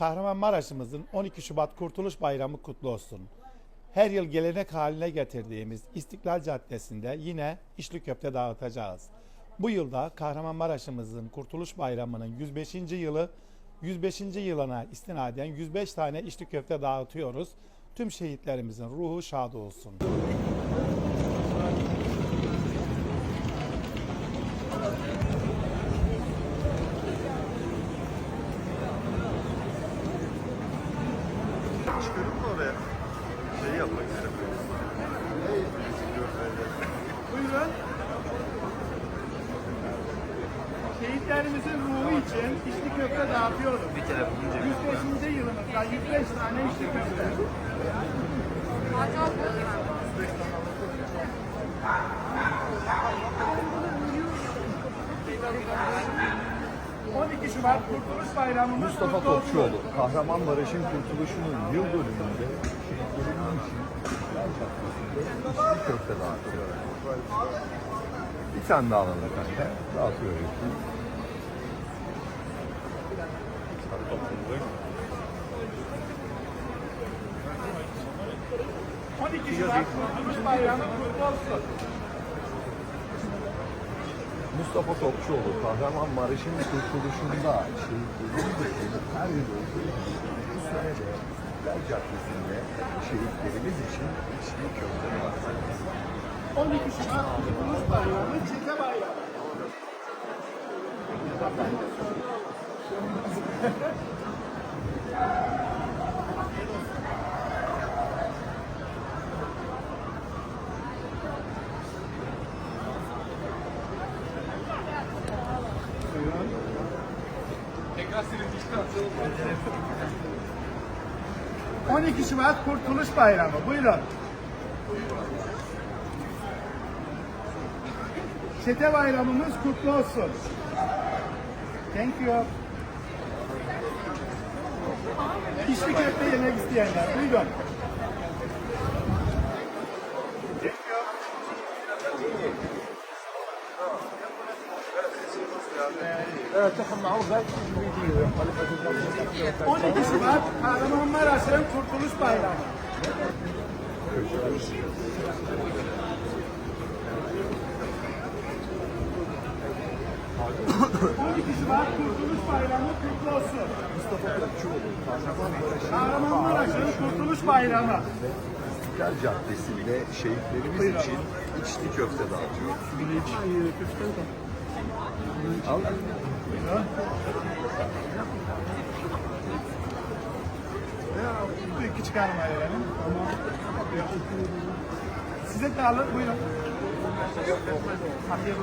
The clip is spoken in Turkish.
Kahramanmaraş'ımızın 12 Şubat Kurtuluş Bayramı kutlu olsun. Her yıl gelenek haline getirdiğimiz İstiklal Caddesi'nde yine içli köfte dağıtacağız. Bu yılda Kahramanmaraş'ımızın Kurtuluş Bayramı'nın 105. yılı 105. yılına istinaden 105 tane içli köfte dağıtıyoruz. Tüm şehitlerimizin ruhu şad olsun. Çıkarım mı oraya? Şey yapmak istedim. Buyurun. Şehitlerimizin ruhu için içli köfte dağıtıyoruz. Bir telefonu 105. yılımızda 105 tane içli köfte. ...12 Şubat Kurtuluş Bayramımız Mustafa. Topçuoğlu, Kahramanmaraş'ın kurtuluşunun yıl dönümünde şehitlerinin için içli köfte dağıtıyor. Bir tane daha alalım efendim. Dağıtıyor hepsini. 12 Şubat Kurtuluş Bayramı kutlu olsun. Mustafa Topçuoğlu, Kahramanmaraş'ın kurtuluşunda şehitlerimiz her yıl olduğu gibi bu sene de İstiklal Caddesi'nde şehitlerimiz için içli köfte dağıtıyor. 12 Şubat Kurtuluş Bayramı Çete Bayramı. 12 Şubat Kurtuluş Bayramı. Buyurun. Çete bayramımız kutlu olsun. Thank you. İçli köfte yemek isteyenler. Buyurun. Thank you. Evet, 12 Şubat Kahramanmaraş'ın Kurtuluş Bayramı. ...12 Şubat Kurtuluş Bayramı kutlu olsun. Kahramanmaraş'ın Kurtuluş Bayramı. İstiklal Caddesi'nde şehitlerimiz için içli köfte dağıtıyor. Al. Bu iki çıkarma verelim. Size de alın, buyurun. Afiyet.